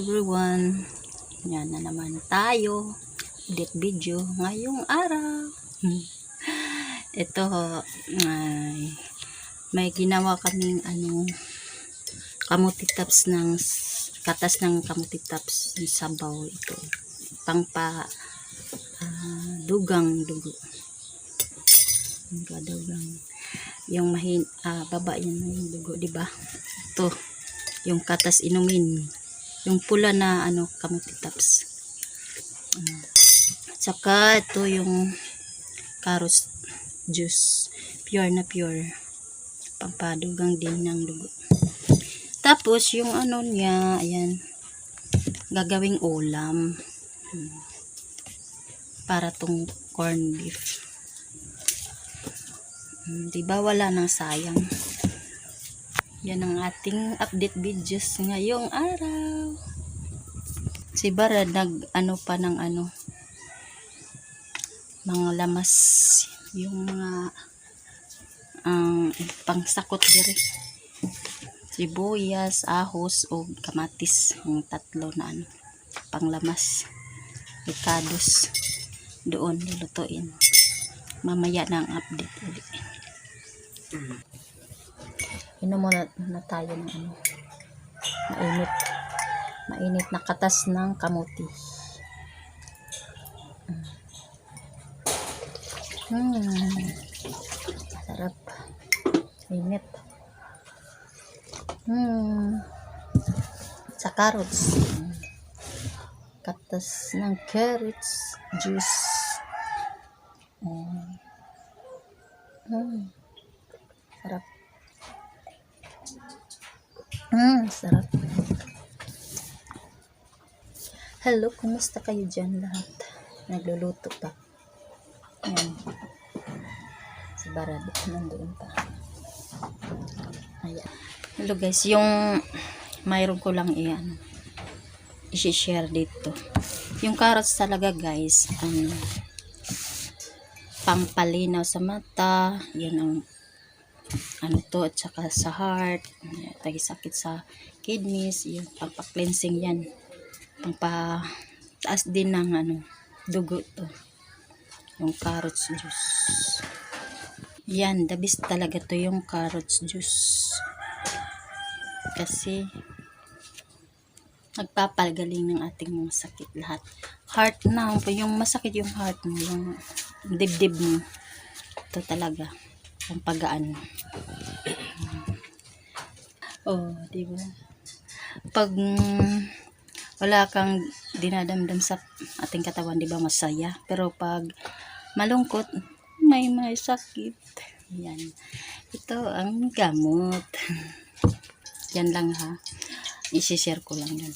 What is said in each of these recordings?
everyone! Yan na naman tayo. Ulit video ngayong araw. Ito, ay, may ginawa kaming ano, kamuti taps ng, katas ng kamuti taps ng sabaw ito. Pangpa, ah, dugang dugo. Dugang. Yung mahin, ah, baba yan yung dugo, di ba? Ito, yung katas inumin yung pula na ano kamuti taps Mm. saka ito yung carrot juice. Pure na pure. Pampadugang din ng dugo. Tapos yung ano niya ayan gagawing ulam. Mm. para tong corn beef. Mm, di ba wala nang sayang yan ang ating update videos ngayong araw. Si Bara nag ano pa ng ano mga lamas. Yung mga ang pangsakot diri. Sibuyas, ahos o kamatis. Yung tatlo na ano panglamas. Ricados doon lulutuin mamaya na ang update ulit Inom muna na tayo ng ano, mainit. Mainit na katas ng kamuti. Hmm. Sarap. Init. Hmm. Sa carrots. Katas ng carrots. Juice. Hmm. Hmm. Sarap. Mm, sarap. Hello, kumusta kayo dyan lahat? Nagluluto pa. Ayan. Si Barad, nandoon pa. Ayan. Hello guys, yung mayroon ko lang iyan. I-share dito. Yung carrots talaga guys, ano, pampalinaw sa mata, yan ang ano to at saka sa heart tagi sakit sa kidneys yun pampa-cleansing yan. Pampa taas din ng ano dugo to yung carrots juice. Yan the best talaga to yung carrots juice. Kasi nagpapagaling ng ating mga sakit lahat. Heart na yung masakit yung heart mo yung dibdib mo. Ito talaga ang pagaan. oh, di ba? Pag wala kang dinadamdam sa ating katawan, di ba masaya? Pero pag malungkot, may may sakit. Yan. Ito ang gamot. Yan lang ha. I-share ko lang yan.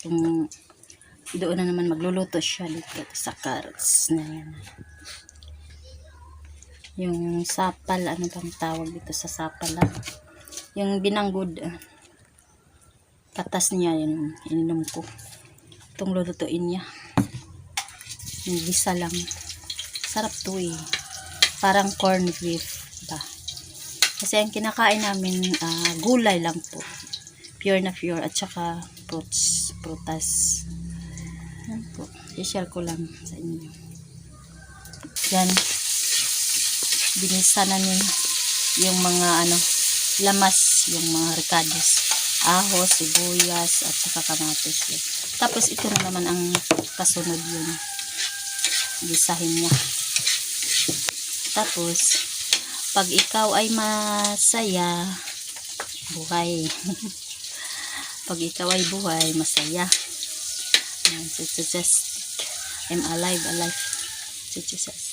Kung doon na naman magluluto siya dito sa carrots na yan yung sapal, ano bang tawag dito sa sapal ah? yung binanggod ah. katas niya yun, ininom ko. Itong lulutuin niya. Yung gisa lang. Sarap to eh. Parang corn beef ba? Kasi ang kinakain namin ah, gulay lang po. Pure na pure at saka fruits prutas. Yan po. I-share ko lang sa inyo. Yan binisa na niya yung mga ano lamas yung mga ricados ahos, sibuyas at saka kamatis yun. tapos ito na naman ang kasunod yun gisahin niya. Tapos pag ikaw ay masaya buhay. Pag ikaw ay buhay masaya. Yan, just I'm alive alive. I'm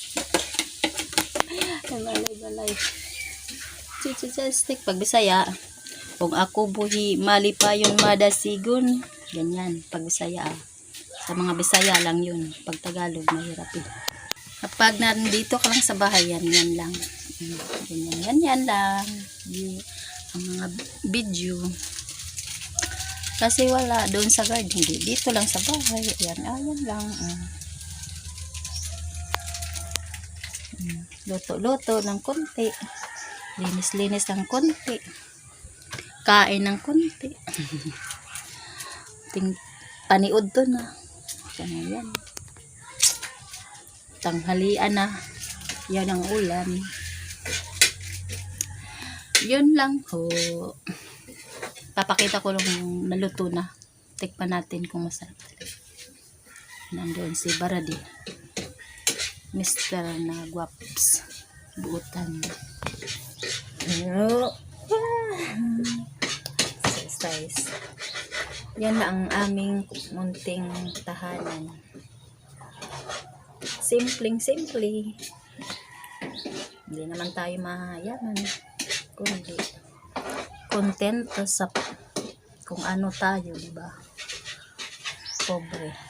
alive, alive. Chichachastic. Pag Bisaya, kung ako buhi, mali pa yung madasigon. Ganyan, pag Bisaya. ah. Sa mga Bisaya lang yun. Pag Tagalog, mahirap eh. Kapag nandito ka lang sa bahay, yan, yan lang. Mm, Ganyan, yan, yan lang. Yung, ang mga video. Kasi wala doon sa garden. Dito lang sa bahay. Yan, ah, yan lang. ah. Luto-luto ng konti linis-linis ng konti kain ng konti Ting paniod to na. Kaya yan. Tanghalian na. Yan ang ulam. Yun lang ho. Papakita ko lang naluto na. Tikpan natin kung masarap. Nandoon si Baradi. Mr. na guwaps. Buutan. Yo. Size. Yan na ang aming munting tahanan. Simpleng simple. Hindi naman tayo mayaman. Kundi kontento sa kung ano tayo, di ba? Pobre.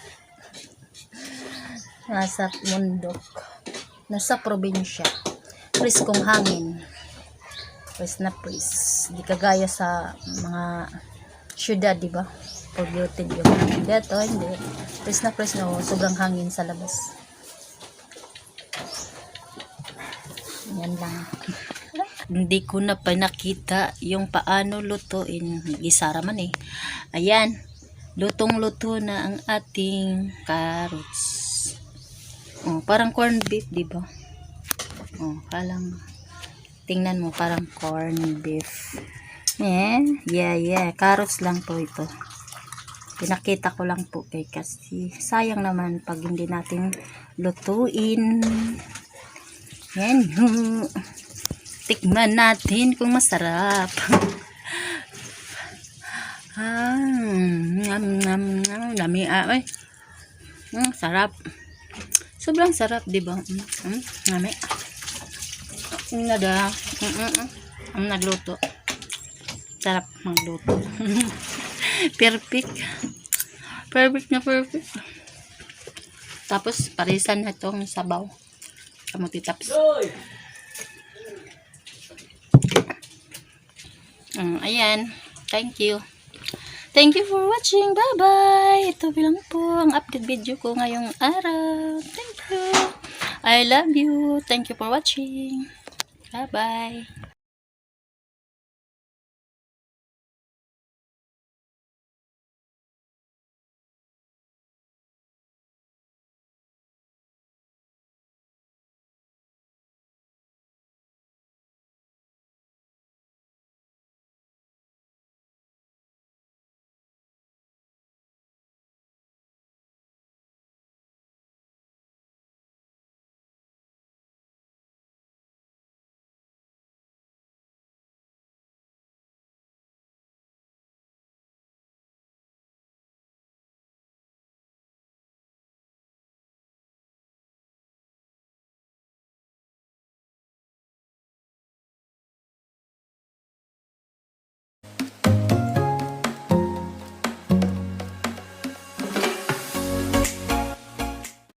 Nasa mundok. Nasa probinsya. Priskong hangin. Pwes na pwes. Di kagaya sa mga syudad, di ba? Polluted yung hangin. Dito, hindi. Pwes na pwes no, sobrang hangin sa labas. Yan lang. Hindi ko na pa nakita yung paano lutuin. Gisara man eh. Ayan. Lutong-luto na ang ating carrots. Oh, parang corned beef, di ba? Oh, parang tingnan mo parang corned beef. Eh, yeah, yeah. Carrots lang po ito. Pinakita ko lang po kay kasi sayang naman pag hindi natin lutuin. Yan. Tikman natin kung masarap. ah, ngam, ngam, ngam, dami ah, ay. Mm, sarap. Sobrang sarap, di ba? Mm, mm, ngami. Nada. Mm, mm, mm. Ang nagluto. Sarap magluto. perfect. Perfect na perfect. Tapos, parisan na itong sabaw. Kamuti taps. Mm, ayan. Thank you. Thank you for watching. Bye-bye. Ito lang po ang update video ko ngayong araw. Thank you. I love you. Thank you for watching. Bye-bye.